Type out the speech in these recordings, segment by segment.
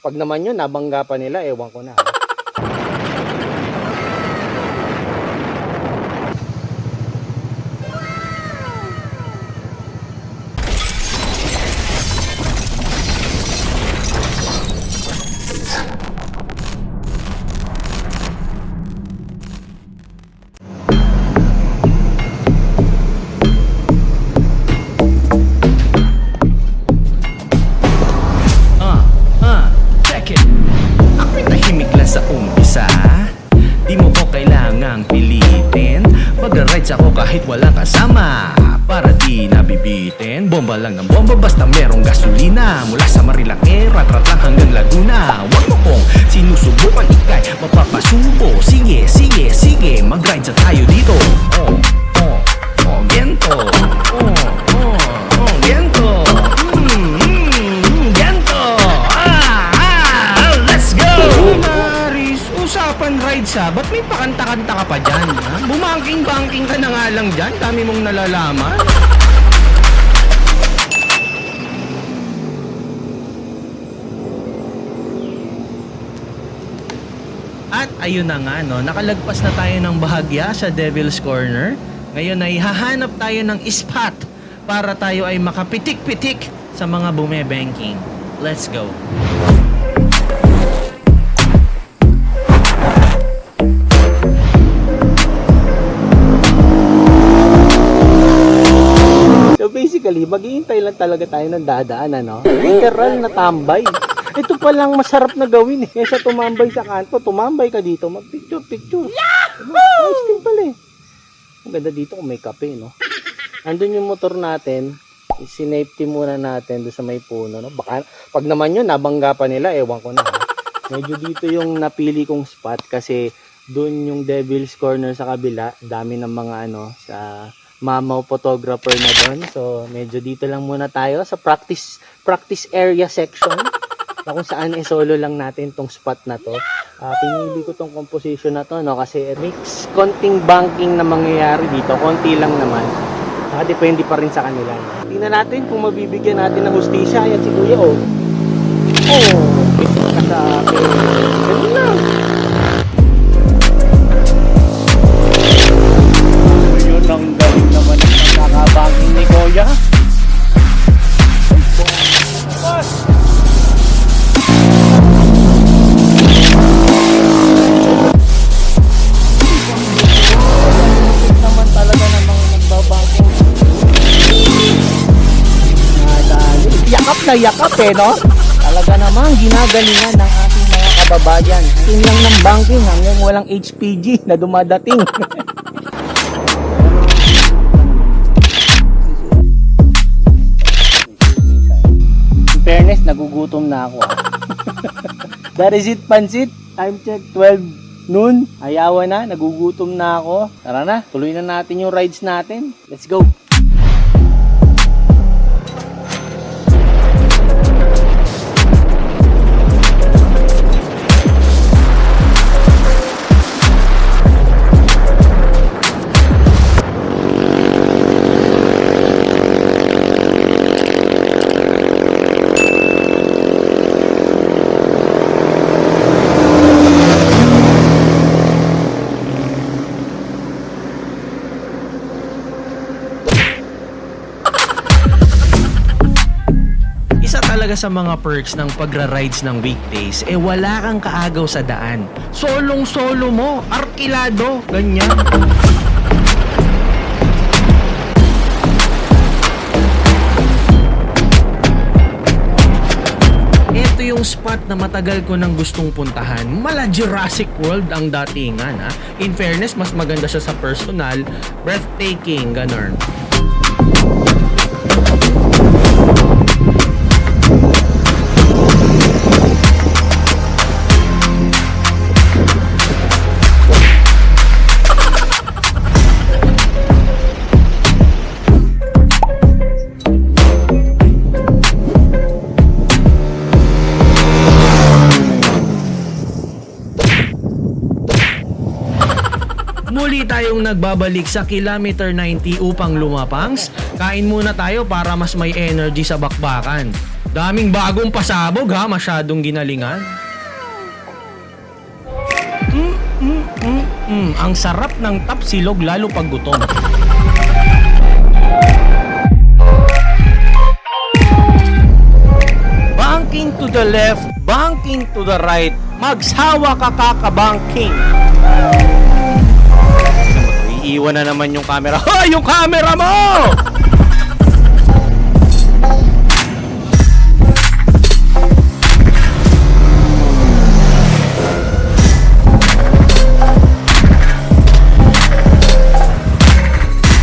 Pag naman yun, nabangga pa nila, ewan ko na. Kahit walang kasama Para di nabibitin. Bomba lang ng bomba basta merong gasolina. Mula sa Marilake, rat-rat lang hanggang Laguna. Huwag mo kong sinusubukan ikay Mapapasubo. Sige, sige, sige Mag-ride sa tayo dito. Oh, ha. Ba't may pakanta-kanta ka pa dyan? Ha? Bumangking-bangking ka na nga lang dyan. Dami mong nalalaman. At ayun na nga, no, nakalagpas na tayo ng bahagya sa Devil's Corner. Ngayon ay hahanap tayo ng spot para tayo ay makapitik-pitik sa mga bumebanking. Let's go. Basically, maghihintay lang talaga tayo ng dadaan, ano? Literal na tambay. Ito pa lang masarap na gawin eh. Kesa tumambay sa kanto, tumambay ka dito, mag-picture, picture. Yahoo! Ayos din pala eh. Ang ganda dito kung may kape, no? Andun yung motor natin, sinafety muna natin doon sa may puno, no? Baka, pag naman yun, nabangga pa nila, ewan ko na. Medyo dito yung napili kong spot kasi doon yung Devil's Corner sa kabila, dami ng mga ano, sa mamaw photographer na doon. So, medyo dito lang muna tayo sa practice practice area section na kung saan eh, solo lang natin tong spot na to. Ah, pinili ko tong composition na to no kasi mix konting banking na mangyayari dito, konti lang naman. Saka depende pa rin sa kanila. no? Tingnan natin kung mabibigyan natin ng hustisya. Ayan si Kuya, oh. Oh, sa akin. Na yakap eh, no? Talaga naman, ginagalingan ng ating mga kababayan. Lang ng banking hanggang walang HPG na dumadating. In fairness, nagugutom na ako. ah. That is it, Pansit. Time check, 12 noon. Ayawa na, nagugutom na ako. Tara na, tuloy na natin yung rides natin. Let's go. Talaga sa mga perks ng pagra-rides ng weekdays, eh wala kang kaagaw sa daan. Solong-solo mo, arkilado, ganyan. Ito yung spot na matagal ko nang gustong puntahan. Mala Jurassic World ang datingan ha. In fairness, mas maganda siya sa personal. Breathtaking, ganun. Muli tayong nagbabalik sa kilometer 90 upang lumapangs. Kain muna tayo para mas may energy sa bakbakan. Daming bagong pasabog ha, masyadong ginalingan. Mm, mm, mm. Ang sarap ng tapsilog lalo pag gutom. Banking to the left, banking to the right. Magsawa ka kakabanking. Iiwan na naman yung camera. Ha! Yung camera mo!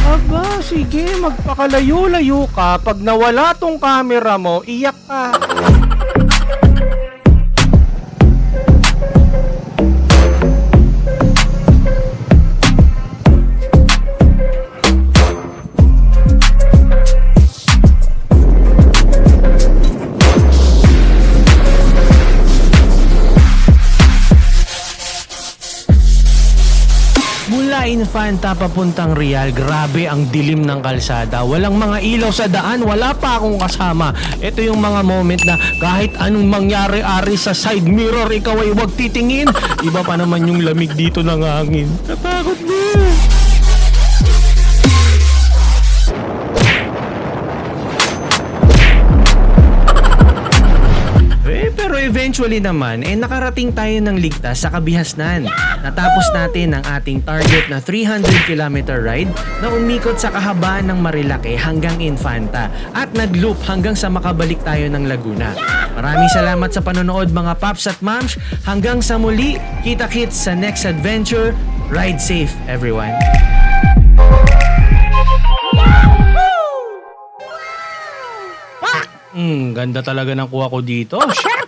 Aba, sige, magpakalayo-layo ka. Pag nawala tong camera mo, iyak ka. Infanta papuntang Real, grabe ang dilim ng kalsada. Walang mga ilaw sa daan, wala pa akong kasama. Ito yung mga moment na kahit anong mangyari-ari sa side mirror, ikaw ay huwag titingin. Iba pa naman yung lamig dito ng hangin. Natakot na. Eventually naman, eh nakarating tayo ng ligtas sa kabihasnan. Natapos natin ang ating target na 300 kilometer ride na umikot sa kahabaan ng Marilake hanggang Infanta at nag-loop hanggang sa makabalik tayo ng Laguna. Maraming salamat sa panonood mga paps at mams. Hanggang sa muli, kita-kits sa next adventure. Ride safe, everyone. Hmm, ganda talaga ng kuha ko dito. Shit!